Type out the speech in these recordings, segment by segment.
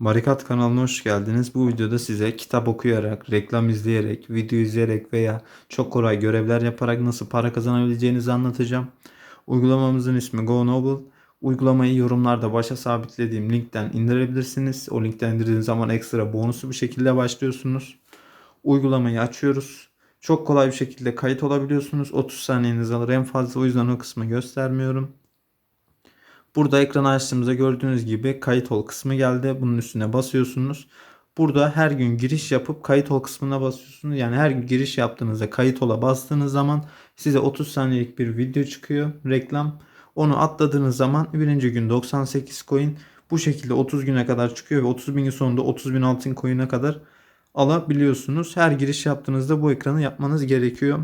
Barikat kanalına hoş geldiniz. Bu videoda size kitap okuyarak, reklam izleyerek, video izleyerek veya çok kolay görevler yaparak nasıl para kazanabileceğinizi anlatacağım. Uygulamamızın ismi Go Noble. Uygulamayı yorumlarda başa sabitlediğim linkten indirebilirsiniz. O linkten indirdiğiniz zaman ekstra bonusu bir şekilde başlıyorsunuz. Uygulamayı açıyoruz. Çok kolay bir şekilde kayıt olabiliyorsunuz. 30 saniyeniz alır en fazla o yüzden o kısmı göstermiyorum. Burada ekranı açtığımızda gördüğünüz gibi kayıt ol kısmı geldi. Bunun üstüne basıyorsunuz. Burada her gün giriş yapıp kayıt ol kısmına basıyorsunuz. Yani her gün giriş yaptığınızda kayıt ola bastığınız zaman size 30 saniyelik bir video çıkıyor. Reklam. Onu atladığınız zaman birinci gün 98 coin bu şekilde 30 güne kadar çıkıyor ve 30 bin gün sonunda 30 bin altın coin'e kadar alabiliyorsunuz. Her giriş yaptığınızda bu ekranı yapmanız gerekiyor.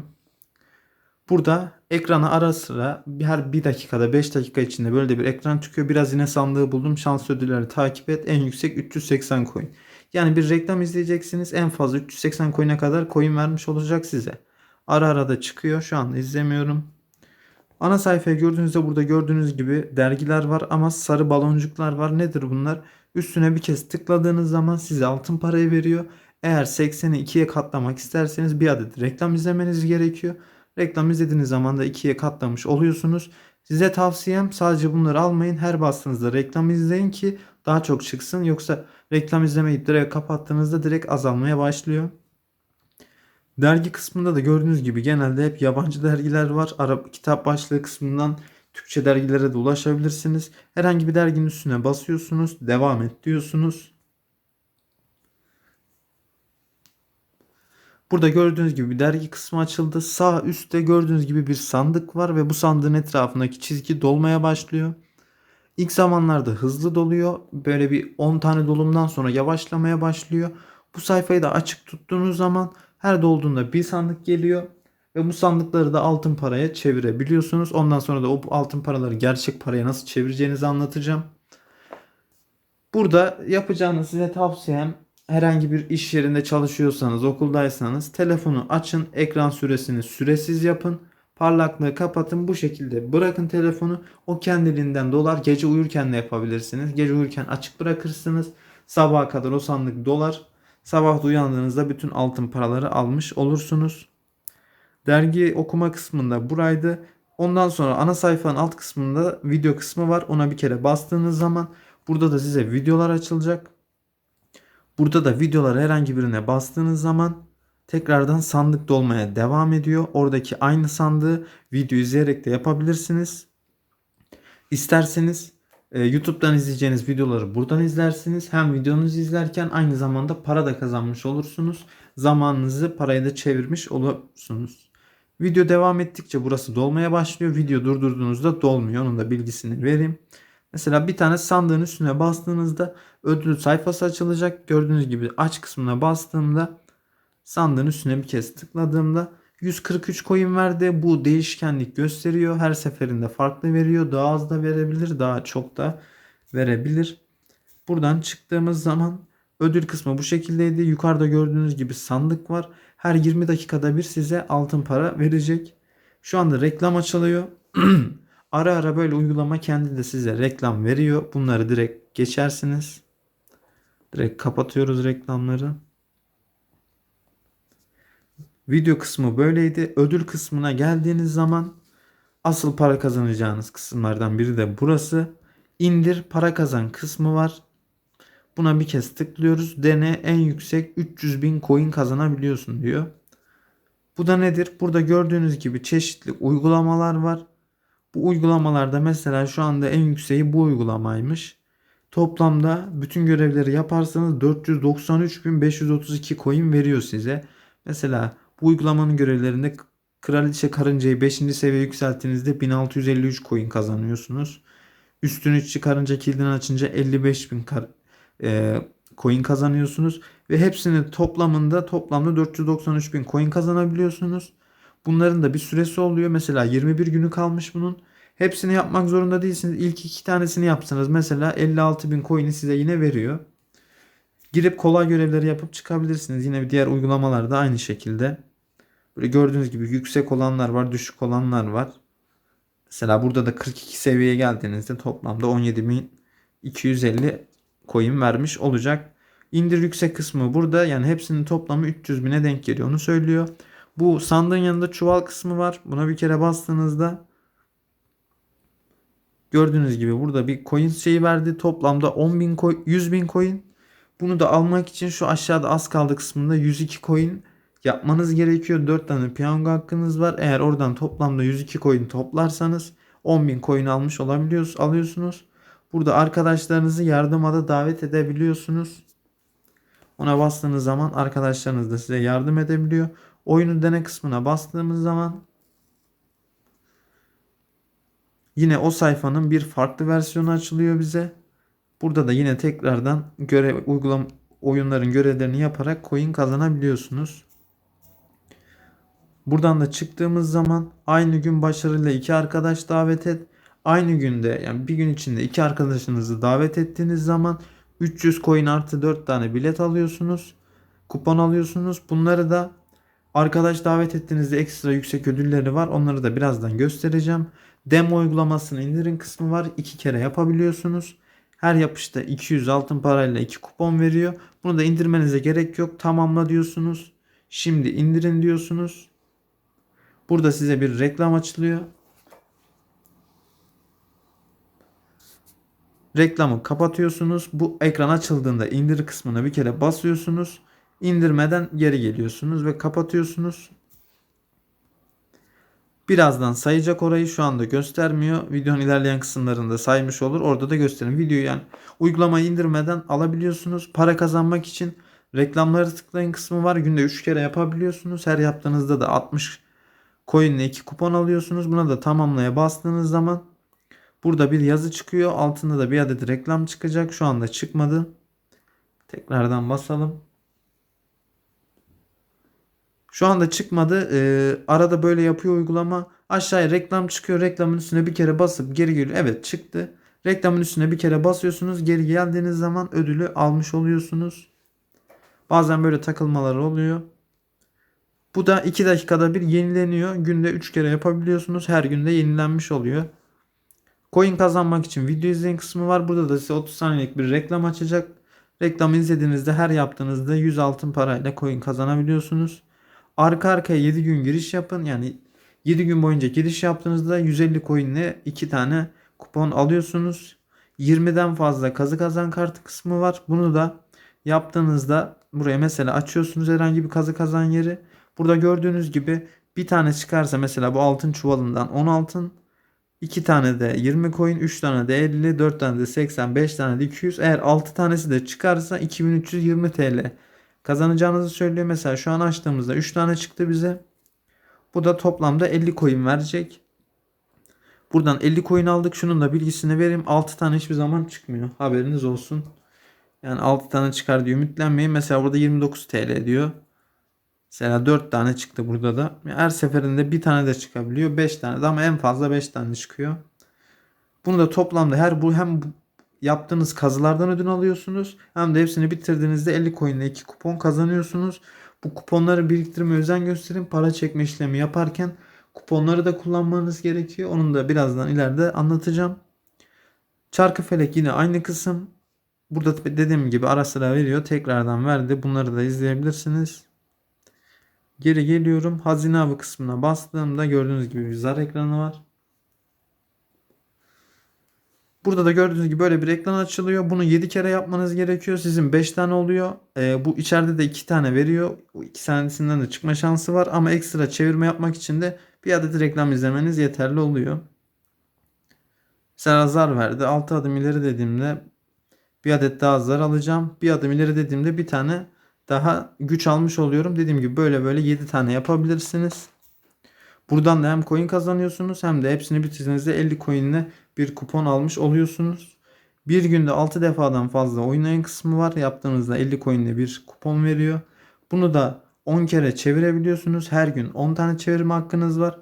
Burada ekrana ara sıra her 1 dakikada 5 dakika içinde böyle bir ekran çıkıyor. Biraz yine sandığı buldum. Şans ödülleri takip et. En yüksek 380 coin. Yani bir reklam izleyeceksiniz. En fazla 380 coin'e kadar coin vermiş olacak size. Ara ara da çıkıyor. Şu anda izlemiyorum. Ana sayfayı gördüğünüzde burada gördüğünüz gibi dergiler var ama sarı baloncuklar var. Nedir bunlar? Üstüne bir kez tıkladığınız zaman size altın parayı veriyor. Eğer 80'i 2'ye katlamak isterseniz bir adet reklam izlemeniz gerekiyor. Reklam izlediğiniz zaman da ikiye katlamış oluyorsunuz. Size tavsiyem sadece bunları almayın. Her bastığınızda reklam izleyin ki daha çok çıksın. Yoksa reklam izlemeyi direkt kapattığınızda direkt azalmaya başlıyor. Dergi kısmında da gördüğünüz gibi genelde hep yabancı dergiler var. Arap kitap başlığı kısmından Türkçe dergilere de ulaşabilirsiniz. Herhangi bir derginin üstüne basıyorsunuz. Devam et diyorsunuz. Burada gördüğünüz gibi bir dergi kısmı açıldı. Sağ üstte gördüğünüz gibi bir sandık var ve bu sandığın etrafındaki çizgi dolmaya başlıyor. İlk zamanlarda hızlı doluyor. Böyle bir 10 tane dolumdan sonra yavaşlamaya başlıyor. Bu sayfayı da açık tuttuğunuz zaman her dolduğunda bir sandık geliyor. Ve bu sandıkları da altın paraya çevirebiliyorsunuz. Ondan sonra da o altın paraları gerçek paraya nasıl çevireceğinizi anlatacağım. Burada yapacağınız size tavsiyem herhangi bir iş yerinde çalışıyorsanız, okuldaysanız telefonu açın, ekran süresini süresiz yapın. Parlaklığı kapatın bu şekilde bırakın telefonu. O kendiliğinden dolar gece uyurken de yapabilirsiniz. Gece uyurken açık bırakırsınız. Sabaha kadar o sandık dolar. Sabah uyandığınızda bütün altın paraları almış olursunuz. Dergi okuma kısmında buraydı. Ondan sonra ana sayfanın alt kısmında video kısmı var. Ona bir kere bastığınız zaman burada da size videolar açılacak Burada da videolara herhangi birine bastığınız zaman tekrardan sandık dolmaya devam ediyor. Oradaki aynı sandığı video izleyerek de yapabilirsiniz. İsterseniz e, YouTube'dan izleyeceğiniz videoları buradan izlersiniz. Hem videonuzu izlerken aynı zamanda para da kazanmış olursunuz. Zamanınızı paraya da çevirmiş olursunuz. Video devam ettikçe burası dolmaya başlıyor. Video durdurduğunuzda dolmuyor. Onun da bilgisini vereyim. Mesela bir tane sandığın üstüne bastığınızda ödül sayfası açılacak. Gördüğünüz gibi aç kısmına bastığımda sandığın üstüne bir kez tıkladığımda 143 coin verdi. Bu değişkenlik gösteriyor. Her seferinde farklı veriyor. Daha az da verebilir. Daha çok da verebilir. Buradan çıktığımız zaman ödül kısmı bu şekildeydi. Yukarıda gördüğünüz gibi sandık var. Her 20 dakikada bir size altın para verecek. Şu anda reklam açılıyor. Ara ara böyle uygulama kendi de size reklam veriyor. Bunları direkt geçersiniz. Direkt kapatıyoruz reklamları. Video kısmı böyleydi. Ödül kısmına geldiğiniz zaman asıl para kazanacağınız kısımlardan biri de burası. İndir para kazan kısmı var. Buna bir kez tıklıyoruz. Dene en yüksek 300 bin coin kazanabiliyorsun diyor. Bu da nedir? Burada gördüğünüz gibi çeşitli uygulamalar var. Bu uygulamalarda mesela şu anda en yükseği bu uygulamaymış. Toplamda bütün görevleri yaparsanız 493.532 coin veriyor size. Mesela bu uygulamanın görevlerinde Kraliçe Karıncayı 5. seviye yükselttiğinizde 1653 coin kazanıyorsunuz. Üstünü çıkarınca kilidini açınca 55.000 kar, e, coin kazanıyorsunuz. Ve hepsini toplamında toplamda 493.000 coin kazanabiliyorsunuz. Bunların da bir süresi oluyor. Mesela 21 günü kalmış bunun. Hepsini yapmak zorunda değilsiniz. İlk iki tanesini yapsanız mesela 56 bin coin'i size yine veriyor. Girip kolay görevleri yapıp çıkabilirsiniz. Yine diğer uygulamalarda aynı şekilde. Böyle gördüğünüz gibi yüksek olanlar var, düşük olanlar var. Mesela burada da 42 seviyeye geldiğinizde toplamda 17.250 coin vermiş olacak. İndir yüksek kısmı burada yani hepsinin toplamı 300 bine denk geliyor onu söylüyor. Bu sandığın yanında çuval kısmı var. Buna bir kere bastığınızda gördüğünüz gibi burada bir coin şeyi verdi. Toplamda 10 bin coin, 100 bin coin. Bunu da almak için şu aşağıda az kaldı kısmında 102 coin yapmanız gerekiyor. 4 tane piyango hakkınız var. Eğer oradan toplamda 102 coin toplarsanız 10.000 coin almış olabiliyorsunuz, alıyorsunuz. Burada arkadaşlarınızı yardıma da davet edebiliyorsunuz. Ona bastığınız zaman arkadaşlarınız da size yardım edebiliyor. Oyunu dene kısmına bastığımız zaman yine o sayfanın bir farklı versiyonu açılıyor bize. Burada da yine tekrardan görev uygulam oyunların görevlerini yaparak coin kazanabiliyorsunuz. Buradan da çıktığımız zaman aynı gün başarıyla iki arkadaş davet et. Aynı günde yani bir gün içinde iki arkadaşınızı davet ettiğiniz zaman 300 coin artı 4 tane bilet alıyorsunuz. Kupon alıyorsunuz. Bunları da arkadaş davet ettiğinizde ekstra yüksek ödülleri var. Onları da birazdan göstereceğim. Demo uygulamasını indirin kısmı var. iki kere yapabiliyorsunuz. Her yapışta 200 altın parayla 2 kupon veriyor. Bunu da indirmenize gerek yok. Tamamla diyorsunuz. Şimdi indirin diyorsunuz. Burada size bir reklam açılıyor. Reklamı kapatıyorsunuz. Bu ekran açıldığında indir kısmına bir kere basıyorsunuz. İndirmeden geri geliyorsunuz ve kapatıyorsunuz. Birazdan sayacak orayı şu anda göstermiyor. Videonun ilerleyen kısımlarında saymış olur. Orada da gösterin. Videoyu yani uygulamayı indirmeden alabiliyorsunuz. Para kazanmak için reklamları tıklayın kısmı var. Günde 3 kere yapabiliyorsunuz. Her yaptığınızda da 60 coin ile 2 kupon alıyorsunuz. Buna da tamamlaya bastığınız zaman burada bir yazı çıkıyor. Altında da bir adet reklam çıkacak. Şu anda çıkmadı. Tekrardan basalım. Şu anda çıkmadı. Ee, arada böyle yapıyor uygulama. Aşağıya reklam çıkıyor. Reklamın üstüne bir kere basıp geri geliyor. Evet çıktı. Reklamın üstüne bir kere basıyorsunuz. Geri geldiğiniz zaman ödülü almış oluyorsunuz. Bazen böyle takılmalar oluyor. Bu da 2 dakikada bir yenileniyor. Günde 3 kere yapabiliyorsunuz. Her günde yenilenmiş oluyor. Coin kazanmak için video izleyin kısmı var. Burada da size 30 saniyelik bir reklam açacak. Reklamı izlediğinizde her yaptığınızda 100 altın parayla coin kazanabiliyorsunuz. Arka arkaya 7 gün giriş yapın. Yani 7 gün boyunca giriş yaptığınızda 150 coin ile 2 tane kupon alıyorsunuz. 20'den fazla kazı kazan kartı kısmı var. Bunu da yaptığınızda buraya mesela açıyorsunuz herhangi bir kazı kazan yeri. Burada gördüğünüz gibi bir tane çıkarsa mesela bu altın çuvalından 10 altın 2 tane de 20 coin, 3 tane de 50, 4 tane de 80, 5 tane de 200. Eğer 6 tanesi de çıkarsa 2320 TL kazanacağınızı söylüyor. Mesela şu an açtığımızda 3 tane çıktı bize. Bu da toplamda 50 coin verecek. Buradan 50 coin aldık. Şunun da bilgisini vereyim. 6 tane hiçbir zaman çıkmıyor. Haberiniz olsun. Yani 6 tane çıkar diye ümitlenmeyin. Mesela burada 29 TL diyor. Mesela 4 tane çıktı burada da. Her seferinde bir tane de çıkabiliyor. 5 tane de ama en fazla 5 tane çıkıyor. Bunu da toplamda her bu hem yaptığınız kazılardan ödün alıyorsunuz. Hem de hepsini bitirdiğinizde 50 coin ile 2 kupon kazanıyorsunuz. Bu kuponları biriktirme özen gösterin. Para çekme işlemi yaparken kuponları da kullanmanız gerekiyor. Onun da birazdan ileride anlatacağım. Çarkı felek yine aynı kısım. Burada dediğim gibi ara sıra veriyor. Tekrardan verdi. Bunları da izleyebilirsiniz. Geri geliyorum. Hazine avı kısmına bastığımda gördüğünüz gibi bir zar ekranı var. Burada da gördüğünüz gibi böyle bir ekran açılıyor. Bunu 7 kere yapmanız gerekiyor. Sizin 5 tane oluyor. Ee, bu içeride de 2 tane veriyor. Bu 2 tanesinden de çıkma şansı var. Ama ekstra çevirme yapmak için de bir adet reklam izlemeniz yeterli oluyor. Mesela zar verdi. 6 adım ileri dediğimde bir adet daha zar alacağım. Bir adım ileri dediğimde bir tane daha güç almış oluyorum. Dediğim gibi böyle böyle 7 tane yapabilirsiniz. Buradan da hem coin kazanıyorsunuz hem de hepsini bitirdiğinizde 50 coin ile bir kupon almış oluyorsunuz. Bir günde 6 defadan fazla oynayın kısmı var. Yaptığınızda 50 coin ile bir kupon veriyor. Bunu da 10 kere çevirebiliyorsunuz. Her gün 10 tane çevirme hakkınız var.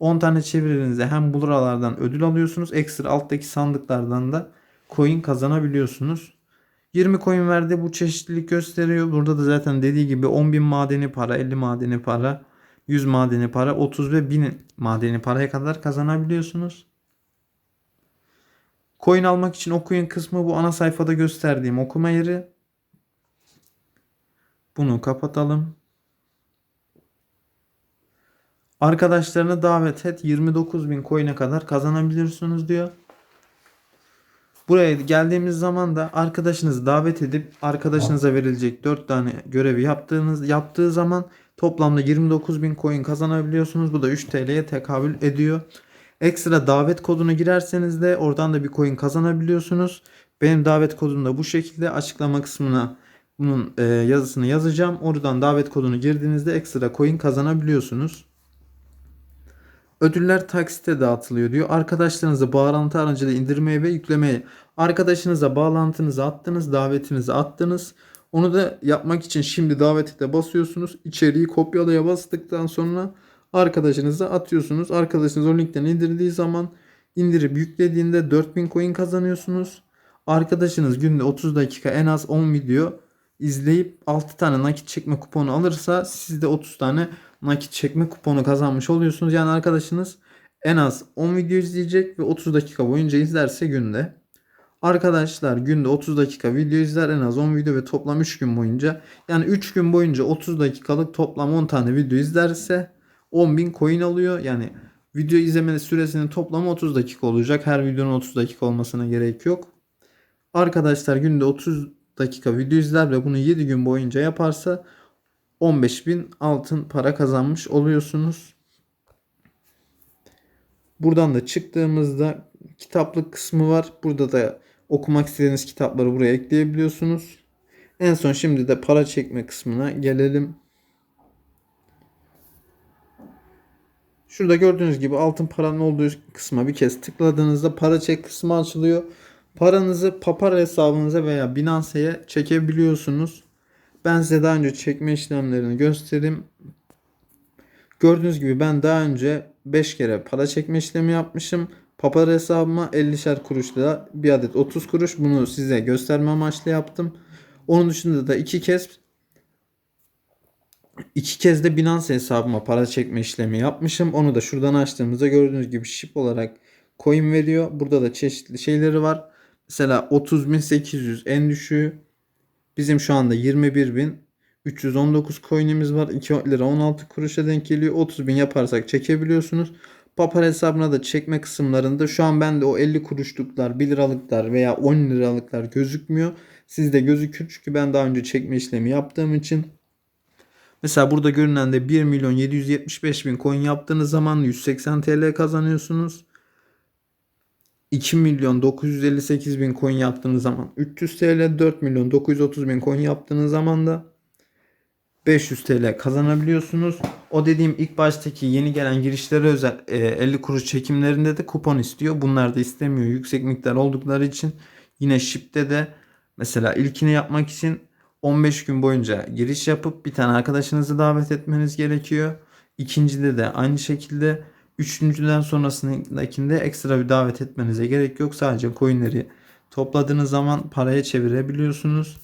10 tane çevirdiğinizde hem buralardan ödül alıyorsunuz. Ekstra alttaki sandıklardan da coin kazanabiliyorsunuz. 20 coin verdi bu çeşitlilik gösteriyor. Burada da zaten dediği gibi 10.000 madeni para, 50 madeni para, 100 madeni para, 30 ve 1000 madeni paraya kadar kazanabiliyorsunuz. Coin almak için okuyun kısmı bu ana sayfada gösterdiğim okuma yeri. Bunu kapatalım. Arkadaşlarını davet et. 29.000 coin'e kadar kazanabiliyorsunuz diyor. Buraya geldiğimiz zaman da arkadaşınızı davet edip arkadaşınıza verilecek 4 tane görevi yaptığınız yaptığı zaman toplamda 29.000 coin kazanabiliyorsunuz. Bu da 3 TL'ye tekabül ediyor. Ekstra davet kodunu girerseniz de oradan da bir coin kazanabiliyorsunuz. Benim davet kodum da bu şekilde açıklama kısmına bunun e, yazısını yazacağım. Oradan davet kodunu girdiğinizde ekstra coin kazanabiliyorsunuz. Ödüller taksite dağıtılıyor diyor. Arkadaşlarınızı bağlantı aracılığıyla indirmeye ve yüklemeye. Arkadaşınıza bağlantınızı attınız, davetinizi attınız. Onu da yapmak için şimdi davete de basıyorsunuz. İçeriği kopyalaya bastıktan sonra arkadaşınıza atıyorsunuz. Arkadaşınız o linkten indirdiği zaman indirip yüklediğinde 4000 coin kazanıyorsunuz. Arkadaşınız günde 30 dakika en az 10 video izleyip 6 tane nakit çekme kuponu alırsa siz de 30 tane nakit çekme kuponu kazanmış oluyorsunuz. Yani arkadaşınız en az 10 video izleyecek ve 30 dakika boyunca izlerse günde. Arkadaşlar günde 30 dakika video izler en az 10 video ve toplam 3 gün boyunca yani 3 gün boyunca 30 dakikalık toplam 10 tane video izlerse 10.000 coin alıyor. Yani video izleme süresinin toplamı 30 dakika olacak. Her videonun 30 dakika olmasına gerek yok. Arkadaşlar günde 30 dakika video izler ve bunu 7 gün boyunca yaparsa 15.000 altın para kazanmış oluyorsunuz. Buradan da çıktığımızda kitaplık kısmı var. Burada da okumak istediğiniz kitapları buraya ekleyebiliyorsunuz. En son şimdi de para çekme kısmına gelelim. Şurada gördüğünüz gibi altın paranın olduğu kısma bir kez tıkladığınızda para çek kısmı açılıyor. Paranızı Papara hesabınıza veya Binance'ye çekebiliyorsunuz. Ben size daha önce çekme işlemlerini göstereyim. Gördüğünüz gibi ben daha önce 5 kere para çekme işlemi yapmışım. Papara hesabıma 50'şer kuruşla bir adet 30 kuruş. Bunu size gösterme amaçlı yaptım. Onun dışında da iki kez iki kez de Binance hesabıma para çekme işlemi yapmışım. Onu da şuradan açtığımızda gördüğünüz gibi şip olarak coin veriyor. Burada da çeşitli şeyleri var. Mesela 30.800 en düşüğü. Bizim şu anda 21.319 coin'imiz var. 2 lira 16 kuruşa denk geliyor. 30.000 yaparsak çekebiliyorsunuz. Papar hesabına da çekme kısımlarında şu an bende o 50 kuruşluklar, 1 liralıklar veya 10 liralıklar gözükmüyor. Sizde gözükür çünkü ben daha önce çekme işlemi yaptığım için. Mesela burada görünen de 1 milyon 775 bin coin yaptığınız zaman 180 TL kazanıyorsunuz. 2 milyon 958 bin coin yaptığınız zaman 300 TL, 4 milyon 930 bin coin yaptığınız zaman da 500 TL kazanabiliyorsunuz. O dediğim ilk baştaki yeni gelen girişlere özel e, 50 kuruş çekimlerinde de kupon istiyor. Bunlar da istemiyor. Yüksek miktar oldukları için yine Ship'te de mesela ilkini yapmak için 15 gün boyunca giriş yapıp bir tane arkadaşınızı davet etmeniz gerekiyor. İkincide de aynı şekilde Üçüncüden sonrasındakinde ekstra bir davet etmenize gerek yok. Sadece coinleri topladığınız zaman paraya çevirebiliyorsunuz.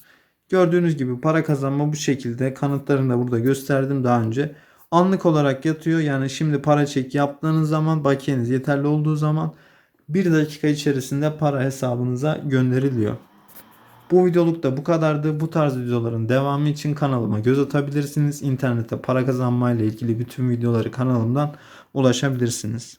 Gördüğünüz gibi para kazanma bu şekilde. Kanıtlarını da burada gösterdim daha önce. Anlık olarak yatıyor. Yani şimdi para çek yaptığınız zaman bakiyeniz yeterli olduğu zaman 1 dakika içerisinde para hesabınıza gönderiliyor. Bu videoluk da bu kadardı. Bu tarz videoların devamı için kanalıma göz atabilirsiniz. İnternette para kazanmayla ilgili bütün videoları kanalımdan ulaşabilirsiniz.